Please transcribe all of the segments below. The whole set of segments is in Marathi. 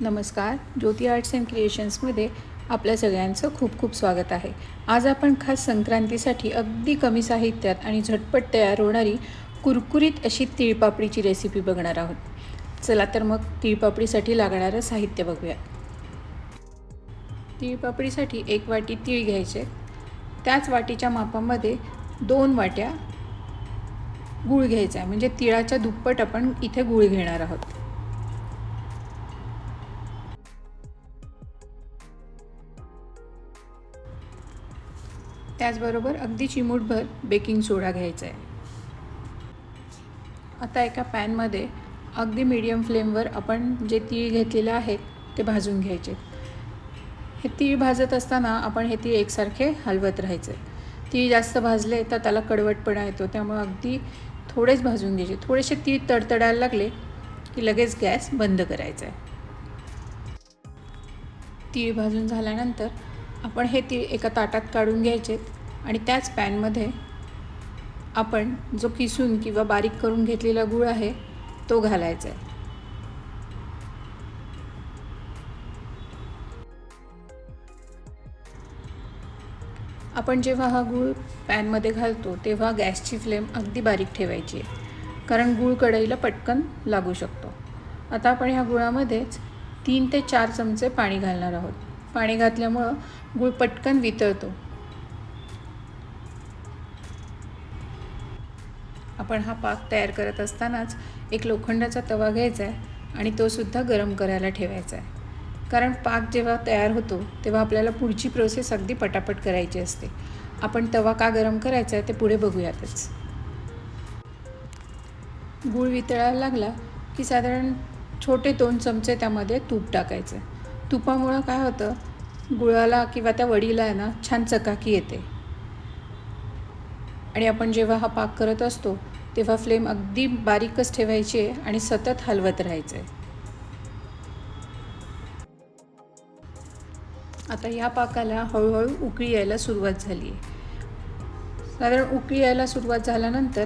नमस्कार ज्योती आर्ट्स अँड क्रिएशन्समध्ये आपल्या सगळ्यांचं खूप खूप स्वागत आहे. आज आपण खास संक्रांतीसाठी अगदी कमी साहित्यात आणि झटपट तयार होणारी कुरकुरीत अशी तिळपापडीची रेसिपी बघणार आहोत. चला तर मग तिळपापडीसाठी लागणारं साहित्य बघूया तिळपापडीसाठी एक वाटी तीळ घ्यायचे. त्याच वाटीच्या मापामध्ये दोन वाट्या गूळ घ्यायचा आहे. म्हणजे तिळाच्या दुप्पट आपण इथे गूळ घेणार आहोत. त्याचबरोबर अगदी चिमूटभर बेकिंग सोडा घ्यायचा आहे. आता एका पॅनमध्ये अगदी मीडियम फ्लेमवर आपण जे तीळ घेतलेले आहेत ते भाजून घ्यायचे. हे तीळ भाजत असताना आपण हे तीळ एकसारखे हलवत राहायचे. तीळ जास्त भाजले तर त्याला कडवटपणा येतो त्यामुळे अगदी थोडेच भाजून घ्यायचे. थोडेसे तीळ तडतडायला लागले की लगेच गॅस बंद करायचा आहे. तीळ भाजून झाल्यानंतर आपण हे ती एका ताटात काढून घ्यायचे आणि त्याच पॅनमध्ये आपण जो किसून किंवा बारीक करून घेतलेला गूळ आहे तो घालायचा आहे. आपण जेव्हा हा गूळ पॅनमध्ये घालतो तेव्हा गॅसची फ्लेम अगदी बारीक ठेवायची आहे. कारण गूळ कढईला पटकन लागू शकतो. आता आपण ह्या गुळामध्येच तीन ते चार चमचे पाणी घालणार आहोत. पाणी घातल्यामुळं गूळ पटकन वितळतो. आपण हा पाक तयार करत असतानाच एक लोखंडाचा तवा घ्यायचा आहे आणि तो सुद्धा गरम करायला ठेवायचा आहे कारण पाक जेव्हा तयार होतो तेव्हा आपल्याला पुढची प्रोसेस अगदी पटापट करायची असते. आपण तवा का गरम करायचा आहे ते पुढे बघूयातच. गूळ वितळायला लागला की साधारण छोटे दोन चमचे त्यामध्ये तूप टाकायचं तुपामुळं काय होतं? गुळाला किंवा त्या वडीला आहे ना छान चकाकी येते. आणि आपण जेव्हा हा पाक करत असतो तेव्हा फ्लेम अगदी बारीकच ठेवायची आहे आणि सतत हलवत राहायचं. आहे आता या पाकाला हळूहळू उकळी यायला सुरुवात झाली आहे साधारण उकळी यायला सुरुवात झाल्यानंतर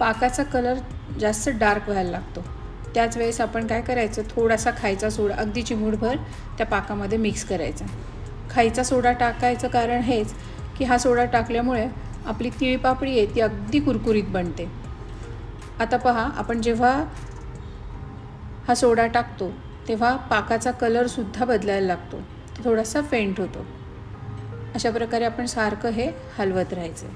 पाकाचा कलर जास्त डार्क व्हायला लागतो. त्याच वेळेस आपण काय करायचं? थोडासा खायचा सोडा. अगदी चिमूटभर त्या पाकामध्ये मिक्स करायचा. खायचा सोडा टाकायचं कारण हेच की हा सोडा टाकल्यामुळे आपली तिळी पापडी आहे ती अगदी कुरकुरीत बनते. आता पहा आपण जेव्हा हा सोडा टाकतो तेव्हा पाकाचा कलरसुद्धा बदलायला लागतो. तो थोडासा फेंट होतो. अशा प्रकारे आपण सारखं हे हलवत राहायचं.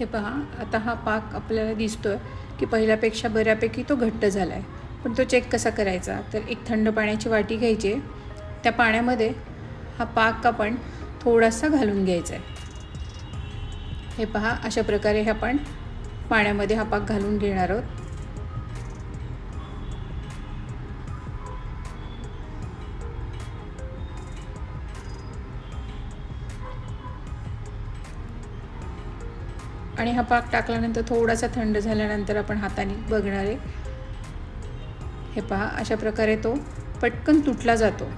हे पहा आता हा पाक आपल्याला दिसतो आहे की पहिल्यापेक्षा बऱ्यापैकी तो घट्ट झाला आहे पण तो चेक कसा करायचा? तर एक थंड पाण्याची वाटी घ्यायची. त्या पाण्यामध्ये हा पाक आपण थोडासा घालून घ्यायचा आहे हे पहा अशा प्रकारे हे आपण पाण्यामध्ये हा पाक घालून घेणार आहोत. आणि हा पाक टाकल्यानंतर थोडासा थंड झाल्यानंतर आपण हाताने बघणार आहे. हे पहा अशा प्रकारे तो पटकन तुटला जातो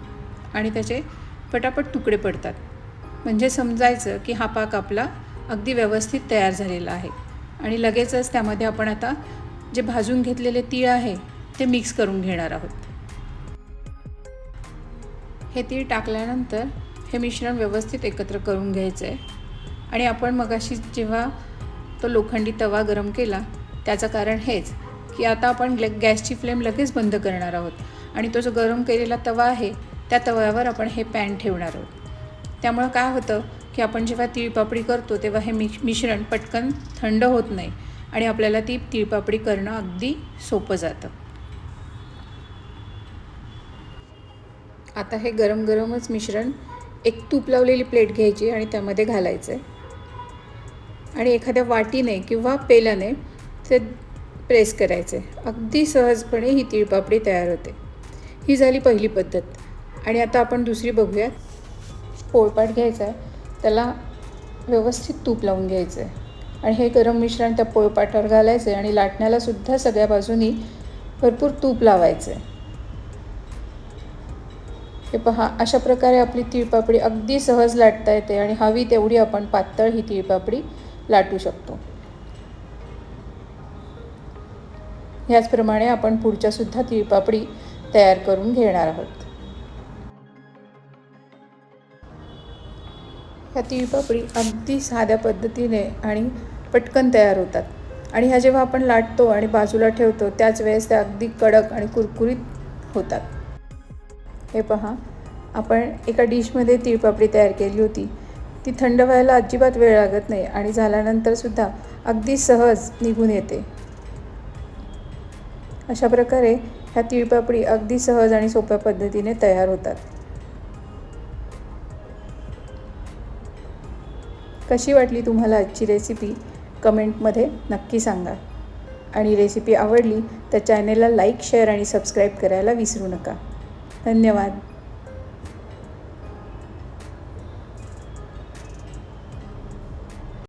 आणि त्याचे पटापट तुकडे पडतात. म्हणजे समजायचं की हा पाक आपला अगदी व्यवस्थित तयार झालेला आहे. आणि लगेचच त्यामध्ये आपण आता जे भाजून घेतलेले तीळ आहे ते मिक्स करून घेणार आहोत. हे तीळ टाकल्यानंतर हे मिश्रण व्यवस्थित एकत्र करून घ्यायचं आहे आणि आपण मगाशी जेव्हा तो लोखंडी तवा गरम केला. त्याचं कारण हेच की आता आपण गॅसची फ्लेम लगेच बंद करणार आहोत. आणि तो जो गरम केलेला तवा आहे त्या तव्यावर आपण हे पॅन ठेवणार आहोत. त्यामुळं काय होतं की आपण जेव्हा तिळपापडी करतो तेव्हा हे मिश मिश्रण पटकन थंड होत नाही. आणि आपल्याला ती तिळपापडी करणं अगदी सोपं जातं. आता हे गरम गरमच मिश्रण एक तूप लावलेली प्लेट घ्यायची आणि त्यामध्ये घालायचं आहे आणि एखाद्या वाटीने किंवा पेल्याने ते प्रेस करायचे. अगदी सहजपणे ही तिळपापडी तयार होते. ही झाली पहिली पद्धत. आणि आता आपण दुसरी बघूयात. पोळपाट घ्यायचा आहे त्याला व्यवस्थित तूप लावून घ्यायचं. आहे आणि हे गरम मिश्रण त्या पोळपाटावर घालायचं आहे आणि लाटण्यालासुद्धा सगळ्या बाजूनी भरपूर तूप लावायचं. आहे हे पहा अशा प्रकारे आपली तिळपापडी अगदी सहज लाटता येते आणि हवी तेवढी आपण पातळ ही तिळपापडी लाटू शकतो. ह्याचप्रमाणे आपण पुढच्यासुद्धा तिळपापडी तयार करून घेणार आहोत. ह्या तिळपापडी अगदी साध्या पद्धतीने आणि पटकन तयार होतात. आणि ह्या जेव्हा आपण लाटतो आणि बाजूला ठेवतो त्याच वेळेस त्या अगदी कडक आणि कुरकुरीत होतात. हे पहा आपण एका डिशमध्ये तिळपापडी तयार केली होती. ती थंड व्हायला अजिबात वेळ लागत नाही आणि झाल्यानंतरसुद्धा अगदी सहज निघून येते. अशा प्रकारे ह्या तिळपापडी अगदी सहज आणि सोप्या पद्धतीने तयार होतात. कशी वाटली तुम्हाला आजची रेसिपी कमेंटमध्ये नक्की सांगा. आणि रेसिपी आवडली तर चॅनेलला लाईक शेअर आणि सबस्क्राईब करायला विसरू नका. धन्यवाद.